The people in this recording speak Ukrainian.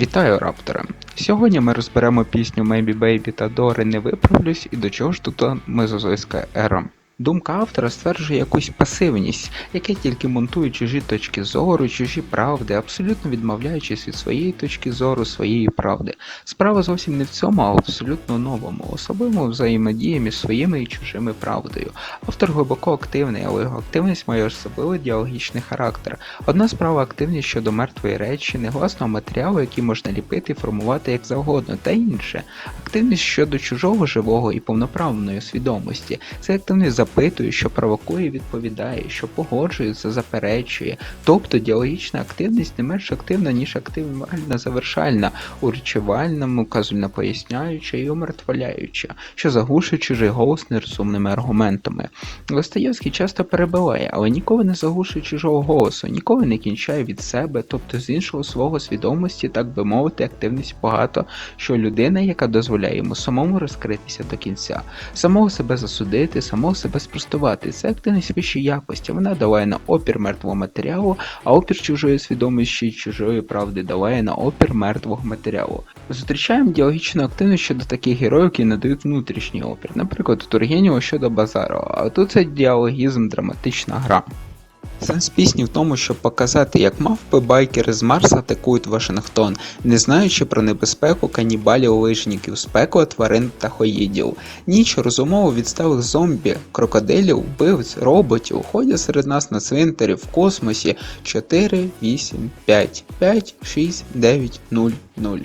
Вітаю раптора! Сьогодні ми розберемо пісню Maybe Baby та Дори Не виправлюсь і до чого ж тут мезозойська ера. Думка автора стверджує якусь пасивність, яке тільки монтує чужі точки зору, чужі правди, абсолютно відмовляючись від своєї точки зору, своєї правди. Справа зовсім не в цьому, а в абсолютно новому, особливому взаємодії між своїми і чужими правдою. Автор глибоко активний, але його активність має особливий діалогічний характер. Одна справа активність щодо мертвої речі, негласного матеріалу, який можна ліпити і формувати як завгодно, та інше. Активність щодо чужого живого і повноправної свідомості. Це активність запитує, що провокує, відповідає, що погоджується, заперечує. Тобто діалогічна активність не менш активна, ніж активна завершальна, урчувальному, казульно поясняюча і умертвляюча, що заглушує чужий голос нерозумними аргументами. Достоєвський часто перебиває, але ніколи не заглушує чужого голосу, ніколи не кінчає від себе, тобто з іншого свого свідомості, так би мовити, активність багато, що людина, яка дозволяє йому самому розкритися до кінця, самого себе засудити, самого себе спростувати. Це активність вищої якості. Вона даває на опір мертвого матеріалу, а опір чужої свідомості чужої правди даває на опір мертвого матеріалу. Зустрічаємо діалогічну активність щодо таких героїв, які надають внутрішній опір, наприклад, у Тургенєва щодо Базарова, а тут це діалогізм, драматична гра. Сенс пісні в тому, щоб показати, як мавпи байкери з Марса атакують Вашингтон, не знаючи про небезпеку канібалів лижників, спеку тварин та хоїдів. Ніч розумово відсталих зомбі, крокодилів, вбивць, роботів ходять серед нас на цвинтарі в космосі 4, 8, 5, 5, 6, 9, 0, 0.